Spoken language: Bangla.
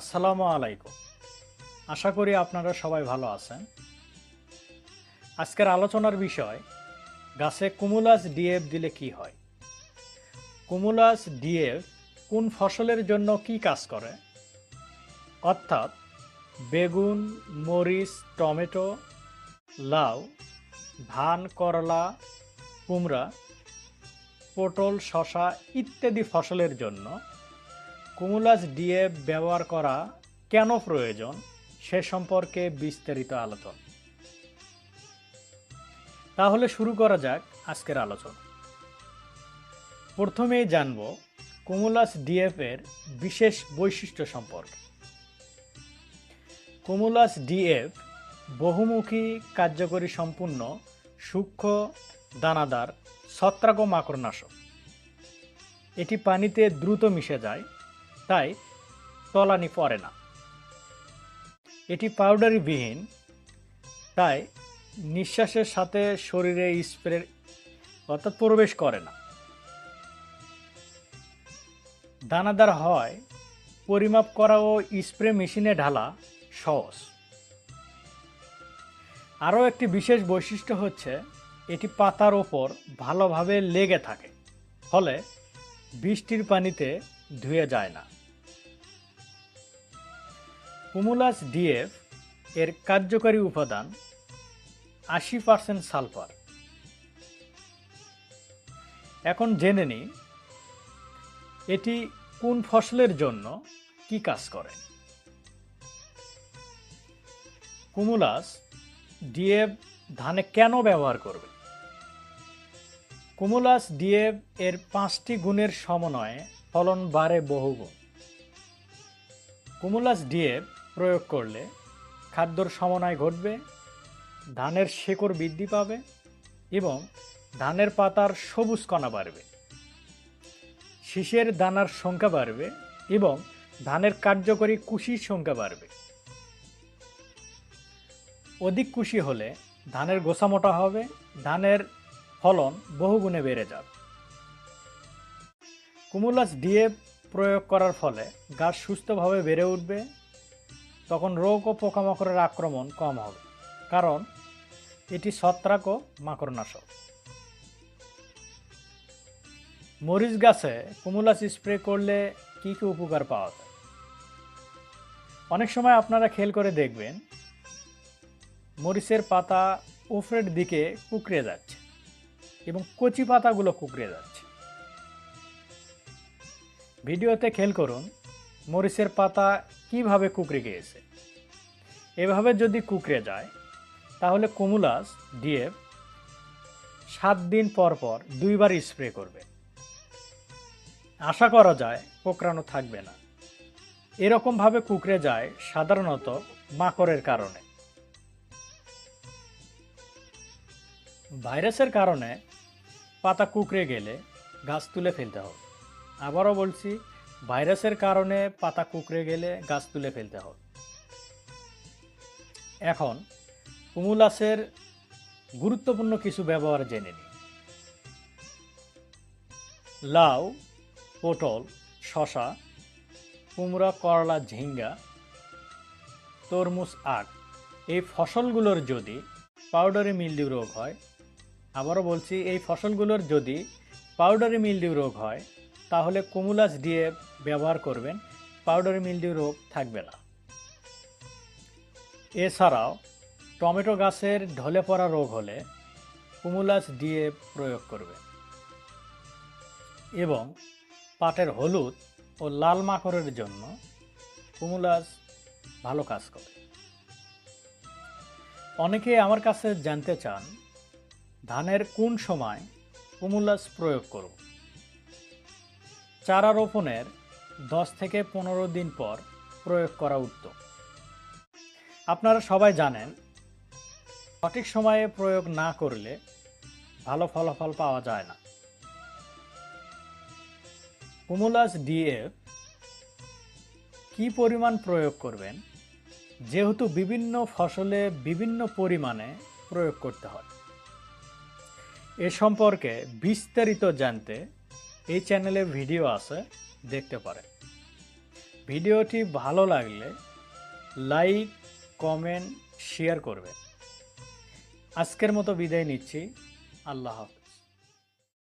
আসসালামু আলাইকুম। আশা করি আপনারা সবাই ভালো আছেন। আজকের আলোচনার বিষয়, গাছে কুমুলাস ডিএফ দিলে কি হয়? কুমুলাস ডিএফ কোন ফসলের জন্য কি কাজ করে? অর্থাৎ বেগুন, মরিচ, টমেটো, লাউ, ধান, করলা, কুমড়া, পটল শশা ইত্যাদি ফসলের জন্য কুমুলাস ডিএফ ব্যবহার করা কেন প্রয়োজন সে সম্পর্কে বিস্তারিত আলোচনা। তাহলে শুরু করা যাক আজকের আলোচনা। প্রথমেই জানব কুমুলাস ডিএফ এর বিশেষ বৈশিষ্ট্য সম্পর্কে। কুমুলাস ডিএফ বহুমুখী, কার্যকরী, সম্পূর্ণ, সূক্ষ্ম, দানাদার ছত্রাক মাকড়নাশক এটি পানিতে দ্রুত মিশে যায় তাই তলানি পড়ে না। এটি পাউডারি বিহীন তাই নিঃশ্বাসের সাথে শরীরে স্প্রে অর্থাৎ প্রবেশ করে না। দানাদার হয়, পরিমাপ করা ও স্প্রে মেশিনে ঢালা সহজ। আরও একটি বিশেষ বৈশিষ্ট্য হচ্ছে, এটি পাতার ওপর ভালোভাবে লেগে থাকে, ফলে বৃষ্টির পানিতে ধুয়ে যায় না। কুমুলাস ডিএফ এর কার্যকারী উপাদান আশি পার্সেন্ট সালফার এখন জেনে নিই, এটি কোন ফসলের জন্য কি কাজ করে? কুমুলাস ডিএফ ধানে কেন ব্যবহার করবে? কুমুলাস ডিএফ এর পাঁচটি গুণের সমন্বয়ে ফলন বাড়ে বহুগুণ। কুমুলাস ডিএফ প্রয়োগ করলে খাদ্যর সমন্বয় ঘটবে, ধানের শেকড় বৃদ্ধি পাবে এবং ধানের পাতার সবুজ কণা বাড়বে। শীষের দানার সংখ্যা বাড়বে এবং ধানের কার্যকরী কুশির সংখ্যা বাড়বে। অধিক কুশি হলে ধানের গোছা মোটা হবে, ধানের ফলন বহুগুণে বেড়ে যাবে। কুমুলাস ডিএ প্রয়োগ করার ফলে গাছ সুস্থভাবে বেড়ে উঠবে তখন রোগ ও পোকামাকড়ের আক্রমণ কম হবে, কারণ এটি ছত্রাক ও মাকড়নাশক। মরিচ গাছে কুমুলাস স্প্রে করলে কি কি উপকার পাওয়া যায়? অনেক সময় আপনারা খেল করে দেখবেন, মরিচের পাতা উপরের দিকে কুকড়ে যাচ্ছে এবং কচি পাতাগুলো কুকড়ে যাচ্ছে। ভিডিওতে খেল করুন, মরিচের পাতা কীভাবে কুকড়ে গিয়েছে? এভাবে যদি কুকড়ে যায়, তাহলে কুমুলাস ডিএফ সাত দিন পর পর দুইবার স্প্রে করবে। আশা করা যায় কোকড়ানো থাকবে না। এরকমভাবে কুকড়ে যায় সাধারণত মাকড়ের কারণে। ভাইরাসের কারণে পাতা কুকড়ে গেলে গাছ তুলে ফেলতে হবে। আবারও বলছি ভাইরাসের কারণে পাতা কুকড়ে গেলে গাছ তুলে ফেলতে হবে এখন কুমুলাসের গুরুত্বপূর্ণ কিছু ব্যবহার জেনে নিই। লাউ, পটল শশা কুমড়া, করলা, ঝিঙ্গা, তরমুজ, আখ এই ফসলগুলোর যদি পাউডারি মিলডিউ রোগ হয়, আবারও বলছি, এই ফসলগুলোর যদি পাউডারি মিলডিউ রোগ হয় তাহলে কুমুলাস দিয়ে ব্যবহার করবেন, পাউডারি মিলডিউ রোগ থাকবে না। এছাড়াও, টমেটো গাছের ঢলে পড়া রোগ হলে কুমুলাস দিয়ে প্রয়োগ করবে এবং পাটের হলুদ ও লাল মাকড়ের জন্য কুমুলাস ভালো কাজ করে। অনেকে আমার কাছে জানতে চান, ধানের কোন সময় কুমুলাস প্রয়োগ করব? চারা রোপণের দশ থেকে পনেরো দিন পর প্রয়োগ করা উত্তম। আপনারা সবাই জানেন, সঠিক সময়ে প্রয়োগ না করলে ভালো ফলাফল পাওয়া যায় না। কুমুলাস ডিএফ কি পরিমাণ প্রয়োগ করবেন? যেহেতু বিভিন্ন ফসলে বিভিন্ন পরিমাণে প্রয়োগ করতে হয়। এ সম্পর্কে বিস্তারিত জানতে এই চ্যানেলে ভিডিও আছে, দেখতে পারে ভিডিওটি ভালো লাগলে লাইক কমেন্ট শেয়ার করবে আজকের মতো বিদায় নিচ্ছি। আল্লাহ হাফেজ।